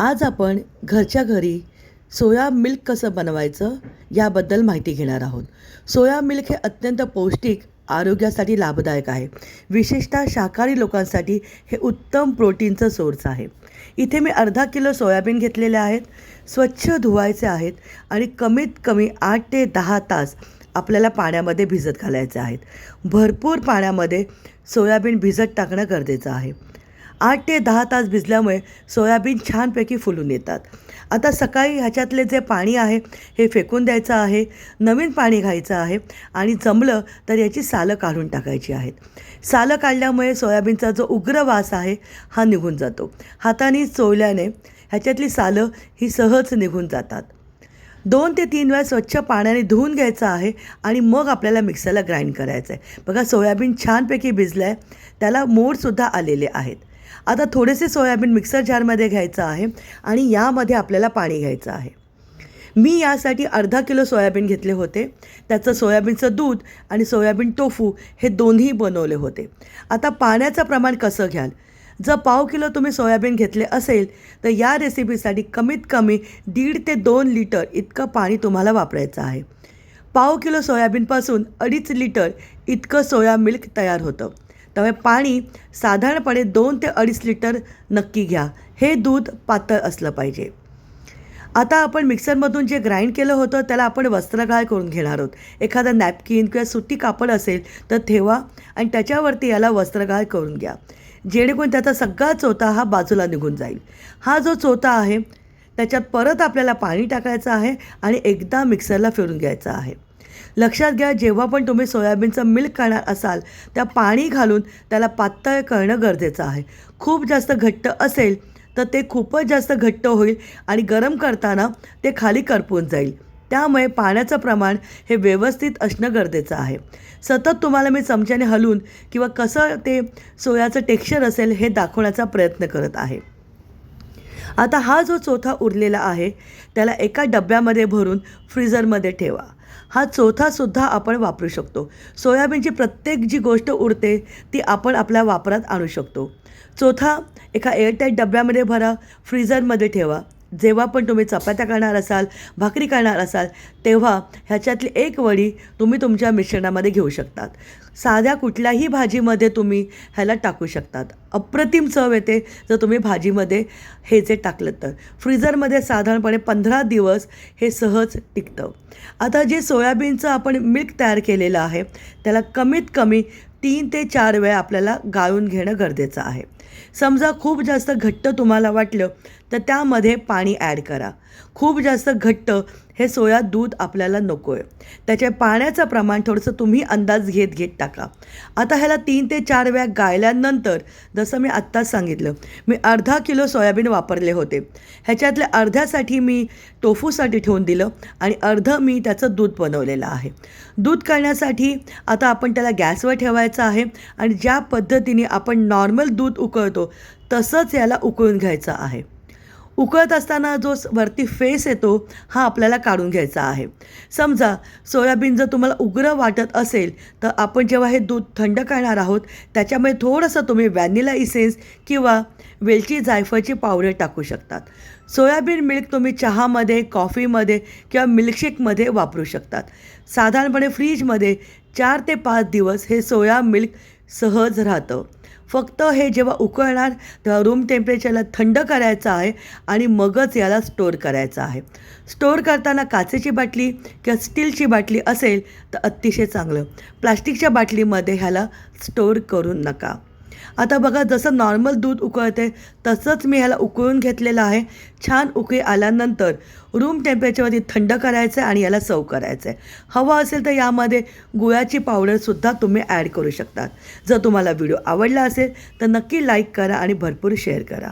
आज आपण घरच्या घरी सोया मिल्क कसं बनवायचं याबद्दल माहिती घेणार आहोत. सोया मिल्क हे अत्यंत पौष्टिक आरोग्यासाठी लाभदायक आहे. विशेषतः शाकाहारी लोकांसाठी हे उत्तम प्रोटीनचं सोर्स आहे. इथे मी अर्धा किलो सोयाबीन घेतलेले आहेत स्वच्छ धुवायचे आहेत आणि कमीत कमी आठ ते दहा तास आपल्याला पाण्यामध्ये भिजत घालायचे आहेत. भरपूर पाण्यामध्ये सोयाबीन भिजत टाकणं गरजेचं आहे. आठ ते दहा तास भिजल्यामुळे सोयाबीन छानपैकी फुलून येतात. आता सकाळी ह्याच्यातले जे पाणी आहे हे फेकून द्यायचं आहे नवीन पाणी घ्यायचं आहे आणि जमलं तर याची सालं काढून टाकायची आहेत. सालं काढल्यामुळे सोयाबीनचा जो उग्र वास आहे हा निघून जातो. हाताने चोळल्याने ह्याच्यातली सालं ही सहज निघून जातात. दोन ते तीन वेळा स्वच्छ पाण्याने धुवून घ्यायचं आहे आणि मग आपल्याला मिक्सरला ग्राइंड करायचं आहे बघा सोयाबीन छानपैकी भिजलं आहे त्याला मोडसुद्धा आलेले आहेत. आता थोडेसे सोयाबीन मिक्सर जारमध्ये घ्यायचं आहे आणि यामध्ये आपल्याला पाणी घ्यायचं आहे. मी यासाठी अर्धा किलो सोयाबीन घेतले होते. त्याचं सोयाबीनचं दूध आणि सोयाबीन टोफू हे दोन्ही बनवले होते. आता पाण्याचं प्रमाण कसं घ्याल? जर पाव किलो तुम्ही सोयाबीन घेतले असेल तर या रेसिपीसाठी कमीत कमी दीड ते दोन लिटर इतकं पाणी तुम्हाला वापरायचं आहे. पाव किलो सोयाबीनपासून अडीच लिटर इतकं सोया मिल्क तयार होतं. त्यामुळे पाणी साधारणपणे दोन ते अडीच लिटर नक्की घ्या. हे दूध पातळ असलं पाहिजे. आता आपण मिक्सरमधून जे ग्राइंड केलं होतं त्याला आपण वस्त्रगाळ करून घेणार आहोत. एखादा नॅपकिन किंवा सुती कापड असेल तर ठेवा आणि त्याच्यावरती याला वस्त्रगाळ करून घ्या. जेणेकरून त्याचा सगळा चोथा हा बाजूला निघून जाईल. हा जो चोथा आहे त्याच्यात परत आपल्याला पाणी टाकायचं आहे आणि एकदा मिक्सरला फिरून घ्यायचं आहे. लक्षात घ्या जेव्हा पण तुम्ही सोयाबीनचं मिल्क करणार असाल त्या पाणी घालून त्याला पातळ करणं गरजेचं आहे. खूप जास्त घट्ट असेल तर ते खूपच जास्त घट्ट होईल आणि गरम करताना ते खाली करपून जाईल. त्यामुळे पाण्याचं प्रमाण हे व्यवस्थित असणं गरजेचं आहे. सतत तुम्हाला मी चमच्याने हलवून किंवा कसं ते सोयाचं टेक्स्चर असेल हे दाखवण्याचा प्रयत्न करत आहे. आता हा जो चोथा उरलेला आहे त्याला एका डब्यामध्ये भरून फ्रीझरमध्ये ठेवा. हा चोथासुद्धा आपण वापरू शकतो. सोयाबीनची प्रत्येक जी गोष्ट उरते ती आपण आपल्या वापरात आणू शकतो. चोथा एका एअरटाईट डब्यामध्ये भरा फ्रीजरमध्ये ठेवा. जेव्हा पण तुम्ही चपात्या करणार असाल भाकरी करणार असाल तेव्हा ह्याच्यातली एक वडी तुम्ही तुमच्या मिश्रणामध्ये घेऊ शकतात. साध्या कुठल्याही भाजीमध्ये तुम्ही ह्याला टाकू शकतात. अप्रतिम चव येते जर तुम्ही भाजीमध्ये हे जे टाकलं तर. फ्रीजरमध्ये साधारणपणे पंधरा दिवस हे सहज टिकतं. आता जे सोयाबीनचं आपण मिल्क तयार केलेलं आहे त्याला कमीत कमी तीन ते चार वेळा आपल्याला गाळून घेणं गरजेचं आहे. समजा खूप जास्त घट्ट तुम्हाला वाटलं तर त्यामध्ये पाणी ॲड करा. खूप जास्त घट्ट हे सोया दूध आपल्याला नको आहे त्याच्या पाण्याचं प्रमाण थोडंसं तुम्ही अंदाज घेत घेत टाका. आता ह्याला तीन ते चार वेळा गायल्यानंतर जसं मी आत्ताच सांगितलं मी अर्धा किलो सोयाबीन वापरले होते. ह्याच्यातल्या अर्ध्यासाठी मी टोफूसाठी ठेवून दिलं आणि अर्धं मी त्याचं दूध बनवलेलं आहे. दूध करण्यासाठी आता आपण त्याला गॅसवर ठेवायचं आहे आणि ज्या पद्धतीने आपण नॉर्मल दूध उकळतो तसंच याला उकळून घ्यायचं आहे. उकळत असताना जो स- वरती फेस येतो हा आपल्याला काढून घ्यायचा आहे. समजा सोयाबीन जर तुम्हाला उग्र वाटत असेल तर आपण जेव्हा हे दूध थंड करणार आहोत त्याच्यामुळे थोडंसं तुम्ही व्हॅनिला इसेन्स किंवा वेलची जायफळची पावडर टाकू शकतात. सोयाबीन मिल्क तुम्ही चहामध्ये कॉफीमध्ये किंवा मिल्कशेकमध्ये वापरू शकतात. साधारणपणे फ्रीजमध्ये चार ते पाच दिवस हे सोया मिल्क सहज राहतं. फक्त हे जेव्हा उकळणार तेव्हा रूम टेम्परेचरला थंड करायचं आहे आणि मगच याला स्टोअर करायचं आहे. स्टोअर करताना काचेची बाटली किंवा स्टीलची बाटली असेल तर अतिशय चांगलं. प्लास्टिकच्या बाटलीमध्ये ह्याला स्टोअर करू नका. आता बघा जसं नॉर्मल दूध उकळते तसंच मी ह्याला उकळून घेतलेलं आहे. छान उकळी आल्यानंतर रूम टेम्परेचरवरती थंड करायचं आहे आणि याला सर्व करायचं आहे हवं असेल तर यामध्ये गुळाची पावडरसुद्धा तुम्ही ॲड करू शकतात जर तुम्हाला व्हिडिओ आवडला असेल तर नक्की लाईक करा आणि भरपूर शेअर करा.